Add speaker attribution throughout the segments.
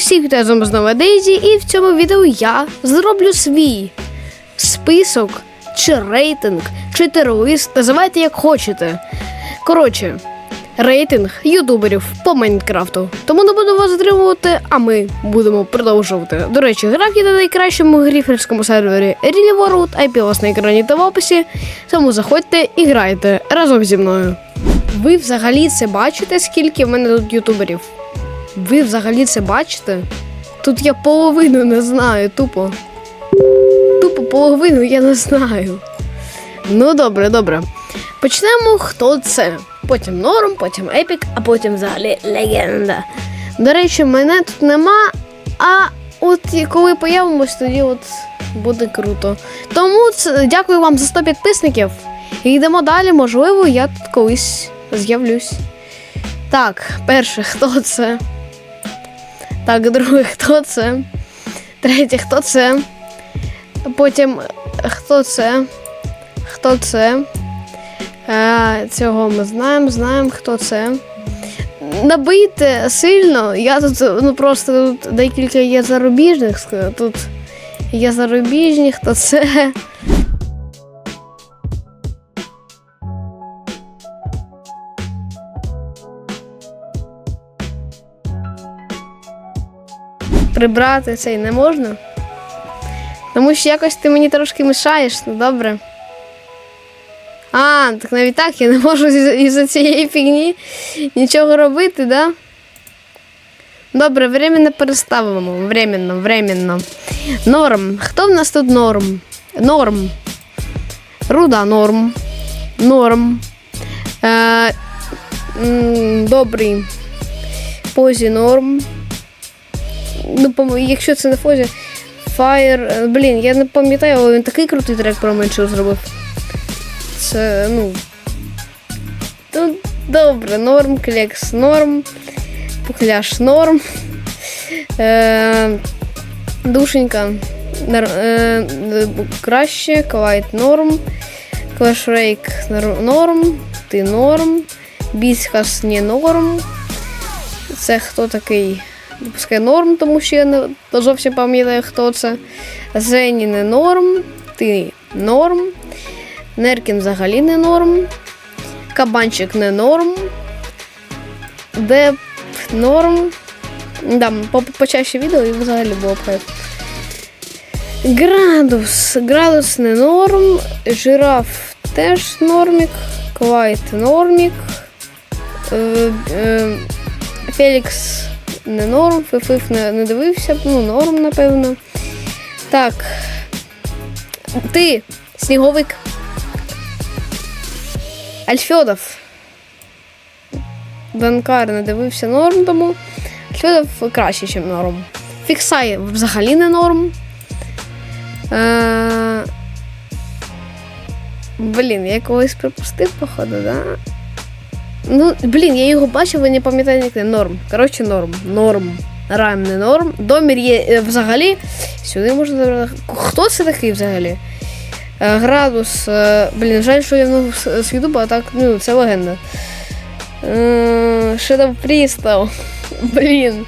Speaker 1: усіх вами знову Дейзі, і в цьому відео я зроблю свій список чи рейтинг, чи терорист, називайте як хочете. Коротше, рейтинг ютуберів по Майнкрафту. Тому не буду вас затримувати, а ми будемо продовжувати. До речі, грав я на найкращому гріферському сервері Really World, IP у вас на екрані та в описі. Тому заходьте і грайте разом зі мною. Ви взагалі це бачите, скільки в мене тут ютуберів? Ви взагалі це бачите? Тут я половину не знаю, тупо. Тупо половину я не знаю. Ну, добре, добре. Почнемо, хто це. Потім норм, потім епік, а потім взагалі легенда. До речі, мене тут нема, а от коли появимось, тоді от буде круто. Тому це, дякую вам за 100 підписників. І йдемо далі, можливо, я тут колись з'явлюсь. Так, перше, хто це? Так, другий, хто це? Третє, хто це? Потім, хто це? Хто це? Е, цього ми знаємо, знаємо, хто це. Набийте сильно. Я тут ну просто тут декілька є зарубіжних. Тут є зарубіжні, хто це. Прибрати цей не можна. Тому що якось ти мені трошки мішаєш, ну добре. А, так навіть так я не можу із- із-за цієї фігні нічого робити, да? Добре, временно переставимо. Временно, временно. Норм. Хто в нас тут норм? Норм. Руда норм. Норм. Е, добрий. Позі норм. Ну, якщо це не Фозі. Fire. е, Блін, я не пам'ятаю, але він такий крутий трек про меншу зробив. Це, ну. Тут добре, норм, клекс норм, пухляш норм. Е, душенька е, краще, квайт норм, клешрейк норм, ти норм, біскас не норм. Це хто такий? Пускай норм, тому що я не зовсім пам'ятаю, хто це. Зені не норм, ти норм. Неркін взагалі не норм. Кабанчик не норм. Деп норм. Да, по почаще відео і взагалі було б хайп. Градус. Градус не норм. Жираф теж нормік. Квайт нормік. Е, е, Фелікс не норм. Фифиф не, не дивився, ну норм, напевно. Так. Ти, сніговик. Альфьодов. Данкар не дивився норм, тому Альфьодов краще, ніж норм. Фіксай взагалі не норм. Е... Блін, я когось припустив, походу, да? Ну, блін, я його бачив, але не пам'ятаю ніде. Норм. Коротше, норм. Норм. Райм не норм. Домір є е, взагалі. Сюди можна. забрати. Хто це такий взагалі? Е, Градус. е, Блін, жаль, що я з Ютуба, а так, ну, це легенда. Shadow Priestal. Блін.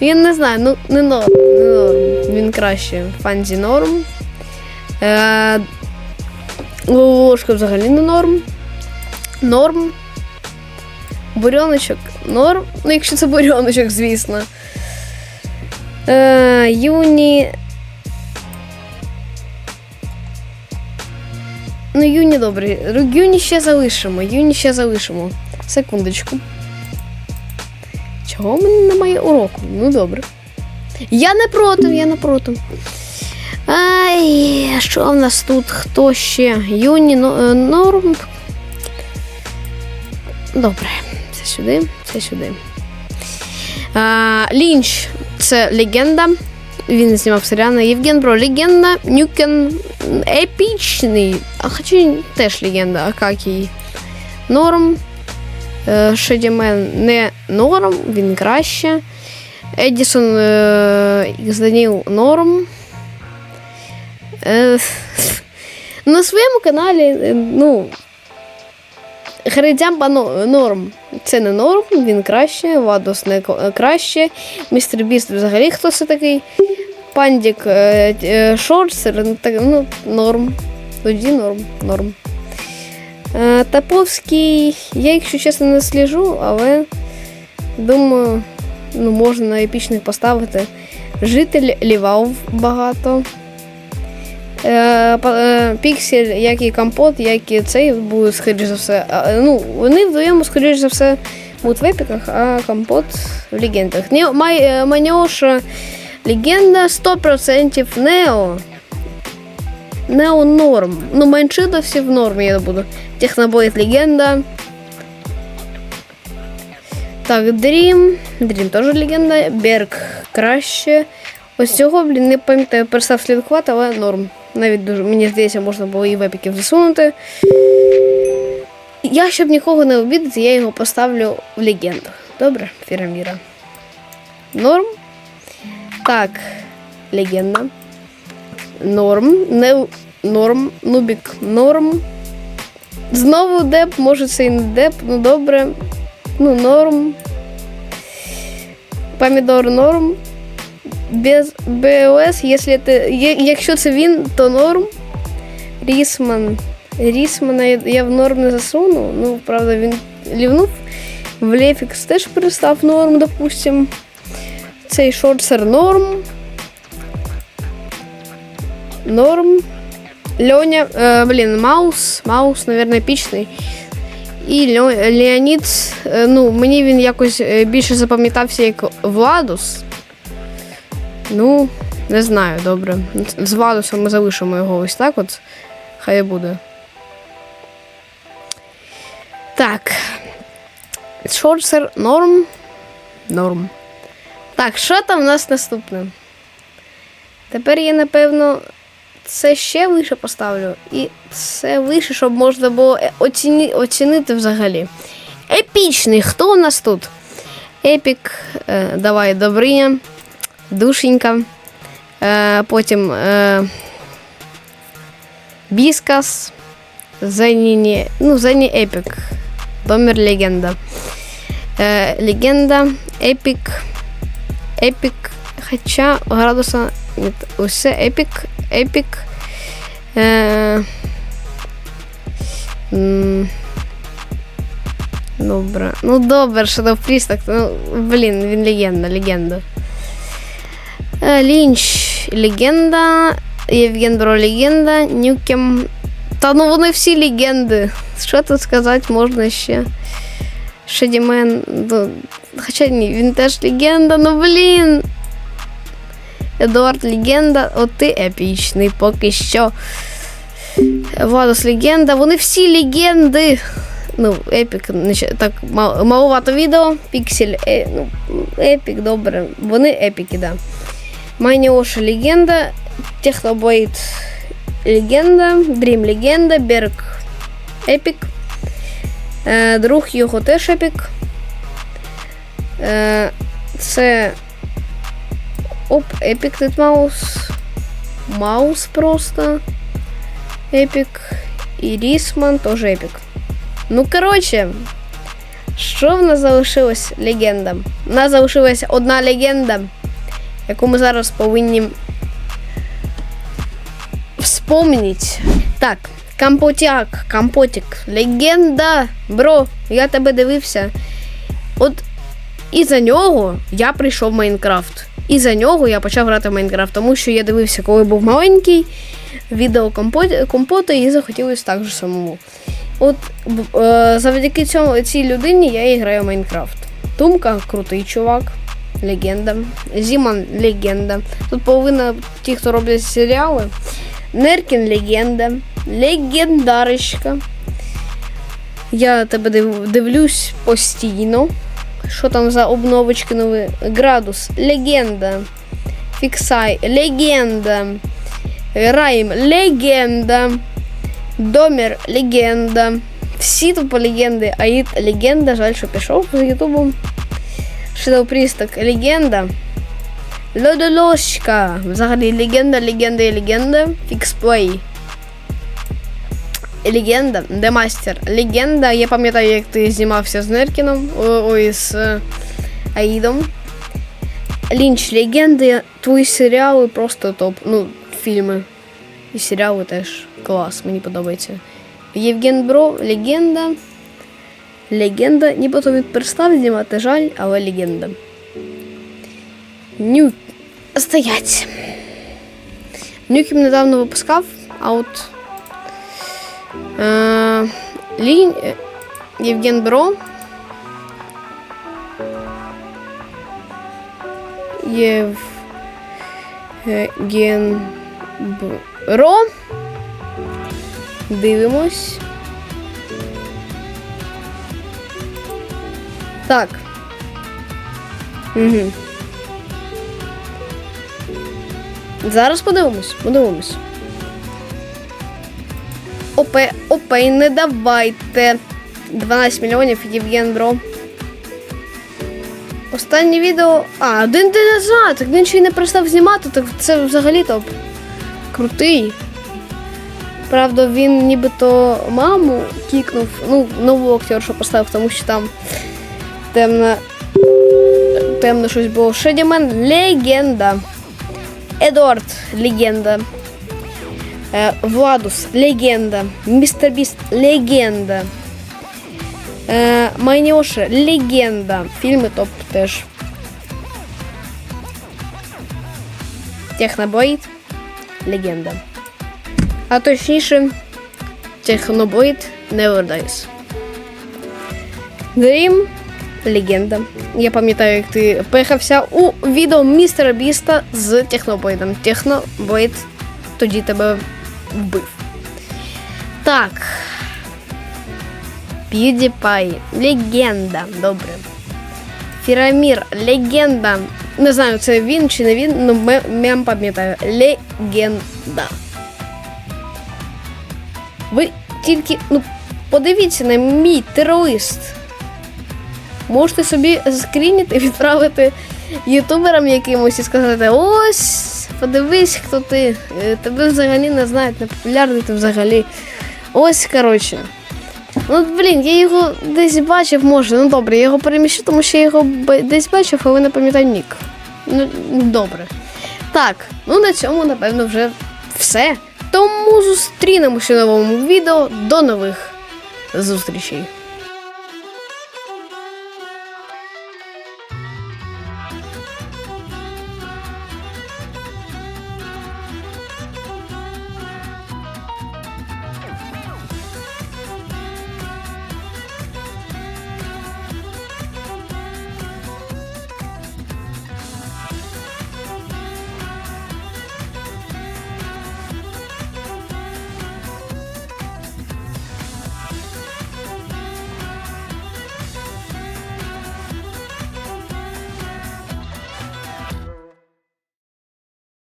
Speaker 1: Я не знаю, ну не норм. Не норм. Він краще. Фанзі норм. Ложка взагалі не норм. Норм. Бурьоночок норм. Ну, якщо це бурьоночок, звісно. Е, Юні. Ну, Юні добре. Юні ще залишимо. Юні ще залишимо. Секундочку. Чого в мене немає уроку? Ну добре. Я не проти, я не проти. Ай, що в нас тут? Хто ще? Юні е, норм. Добре, це сюди, це сюди. А, Лінч це легенда. Він знімав серіал Євген Бро легенда. Нюкен епічний. А хоча теж легенда, Акакій. Норм. Е, Шедімен не норм, він краще. Едісон е, Даніл норм. Е, на своєму каналі, ну. Херидзямпа но- норм. Це не норм, він краще, Вадос не краще. Містер Біст взагалі хто це такий? Пандік е, е, так, ну, норм. Тоді норм, норм. Е, Таповський, я, якщо чесно, не сліжу, але думаю, ну, можна на епічних поставити. Житель Лівав багато. Е, е, Піксель, як і компот, як і цей будуть, скоріш за все. Ну, вони вдвоєм, скоріш за все, будуть в епіках, а компот в легендах. Е, Маньоша легенда 100% Нео. Нео норм. Ну, менше всі в нормі я буду. Технобоїд легенда. Так, Дрім. Дрім теж легенда. Берг краще. Ось цього, блін, не пам'ятаю, перестав слідкувати, але норм. Навіть дуже, мені здається, можна було і в засунути. Я, щоб нікого не обідати, я його поставлю в легендах. Добре, Фіраміра. Норм. Так, легенда. Норм. Не норм. Нубік норм. Знову деп, може це і не деп, ну добре. Ну, норм. Помідор норм. Без якщо, ти, є- якщо це він, то норм. Рісман. Рісмана я, в норм не засуну. Ну, правда, він лівнув. В Лефікс теж перестав норм, допустим. Цей шорцер норм. Норм. Льоня, э, блин, Маус. Маус, наверное, епічний. І Леонід, е, ну, мені він якось е, більше запам'ятався як Владус. Ну, не знаю, добре. З Владусом ми залишимо його ось так от. Хай буде. Так. Шорцер норм. Норм. Так, що там у нас наступне? Тепер я, напевно, це ще вище поставлю. І це вище, щоб можна було е, оціні, оцінити взагалі. Епічний. Хто у нас тут? Епік. Е, давай, Добриня. Душенька. Е, потім е, Біскас. Зені, ну, Зені Епік. Домір Легенда. Е, легенда, Епік. Епік. Хоча градуса. Ні, усе Епік. Епік. Е, Добре. Ну добре, Shadow Priest, так, ну, блін, він легенда, легенда. Е, Лінч легенда. Євген Бро легенда. Нюкем. Та ну вони всі легенди. Що тут сказати можна ще? Шедімен. ну, Хоча ні, він теж легенда, ну блін. Едуард легенда, от ти епічний поки що. Владос легенда, вони всі легенди. Ну, епік, не ще- так мал- маловато відео. Піксель, е, ну, епік, добре. Вони епіки, да. Майніоша легенда, Техноблейд легенда, Дрім легенда, Берг епік. Е, друг його теж епік. Е, це Оп, епік тут маус. Маус просто. Епік. І Рісман теж епік. Ну, коротше, що в нас залишилось легенда? У нас залишилась одна легенда, Яку ми зараз повинні вспомнити. Так, Компотяк, Компотик, легенда. Бро, я тебе дивився. От і за нього я прийшов в Майнкрафт. І за нього я почав грати в Майнкрафт, тому що я дивився, коли був маленький, відео компот- компоту і захотілося так же самому. От е, завдяки цьому цій людині я і граю в Майнкрафт. Тумка крутий чувак, легенда. Зіман легенда. Тут половина ті, хто роблять серіали. Неркін легенда. Легендарочка. Я тебе див- дивлюсь постійно. Що там за обновочки нові? Градус, легенда. Фіксай, легенда. Райм, легенда. Домір, легенда. Всі тупо легенди. Аїд легенда. Жаль, що пішов з Ютубом. Shadow Priest, легенда. Лодолошка. Взагалі легенда, легенда і легенда. Фіксплей. легенда, де мастер. Легенда. Я пам'ятаю, як ти знімався з Неркіном, ой, з е, Аїдом. Лінч легенди, твої серіали просто топ. Ну, фільми. І серіали теж клас, мені подобається. Євген Бро, легенда. Легенда. Нібито він перестав знімати, жаль, але легенда. Нюк. Стоять. Нюкім недавно випускав, а от. Е, Лінь. е, Євген Бро. Євген Бро. Дивимось. Так. Угу. Зараз подивимось, подивимось. Опе, опей, не давайте. 12 мільйонів Євген Бро. Останнє відео. А, один день назад. Так він ще й не перестав знімати, так це взагалі топ. Крутий. Правда, він нібито маму кікнув, ну, нову актершу поставив, тому що там темна. Темно щось було. Шедімен легенда. Едуард легенда. Е, Владус легенда. Містер Біст легенда. Е, легенда. Фільми топ теж. Технобоїд легенда. А точніше, Технобоїд Never Dies. Dream легенда. Я пам'ятаю, як ти пихався у відео містера Біста з Технобоїдом. Технобоїд тоді тебе вбив. Так. PewDiePie. Легенда. Добре. Фірамір. Легенда. Не знаю, це він чи не він, але мем пам'ятаю. Легенда. Ви тільки ну, подивіться на мій терорист. Можете собі скрініти, відправити ютуберам якимось і сказати: ось, подивись, хто ти. Е, Тебе взагалі не знають, не популярний ти взагалі. Ось, коротше. Ну, блін, я його десь бачив, може. Ну добре, я його переміщу, тому що я його десь бачив, але не пам'ятаю нік. Ну, добре. Так, ну на цьому, напевно, вже все. Тому зустрінемося в новому відео. До нових зустрічей.